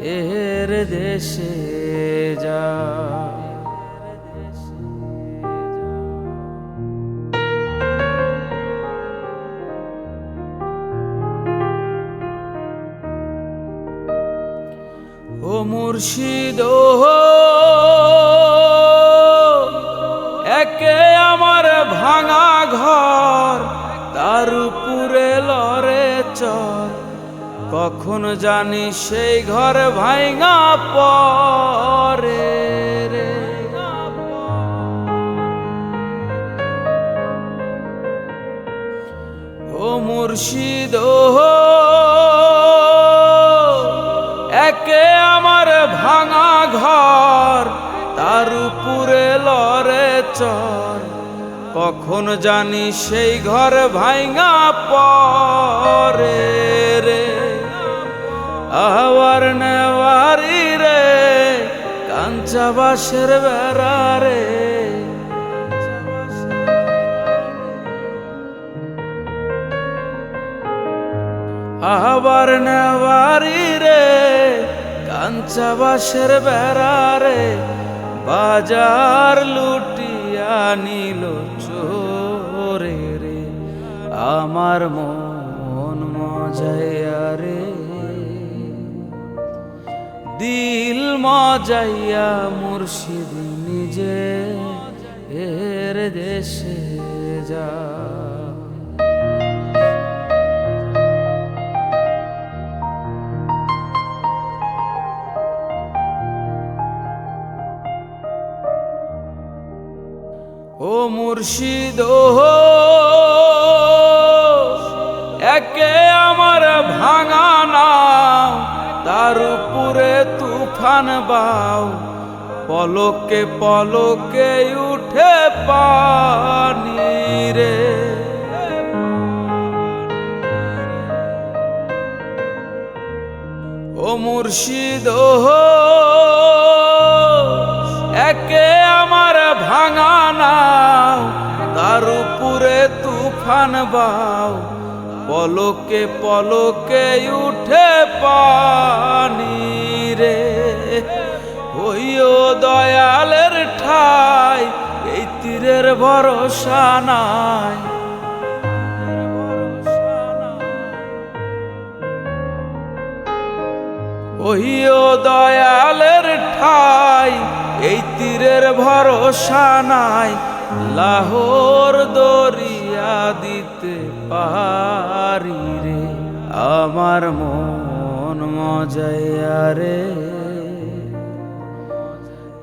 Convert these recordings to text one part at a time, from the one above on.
এর দেশে যা। ও মুর্শিদ কখন জানি সেই ঘর ভাইঙা পরে ও মুর্শিদ একে আমার ভাঙা ঘর, তার উপরে লরে চর। কখন জানি সেই ঘর ভাইঙা পরে রে। আবার নেওয়ারি রে, কাঞ্চা বাসের বেড়া রে। আবার নেওয়ারি রে, কাঞ্চা বাসের বেড়া রে। বাজার লুটিয়া নিল চোরে রে, আমার মন মজাইয়া রে। দিল মজাইয়া মুর্শিদ নিজে এর দেশে যা। ও মুর্শিদ একে আমার ভাঙা তার উপরে তুফান বাও, পলকে পলকে উঠে পানি রে। ও মুর্শিদ একে আমার ভাঙা নাও তার উপরে তুফান বাও, পলকে পলকে উঠে পানি ওইও দয়ালের ঠাই, এই তীরের ভরসা নাই। ওহিও দয়ালের ঠাই, এই তীরের ভরসা নাই। লাহোর দরিয়া দিতে পারি রে, আমার মন মজাইয়া রে।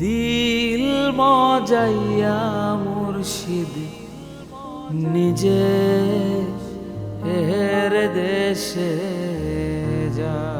দিল মজাইয়া মুর্শিদ নিজে এর দেশে যা।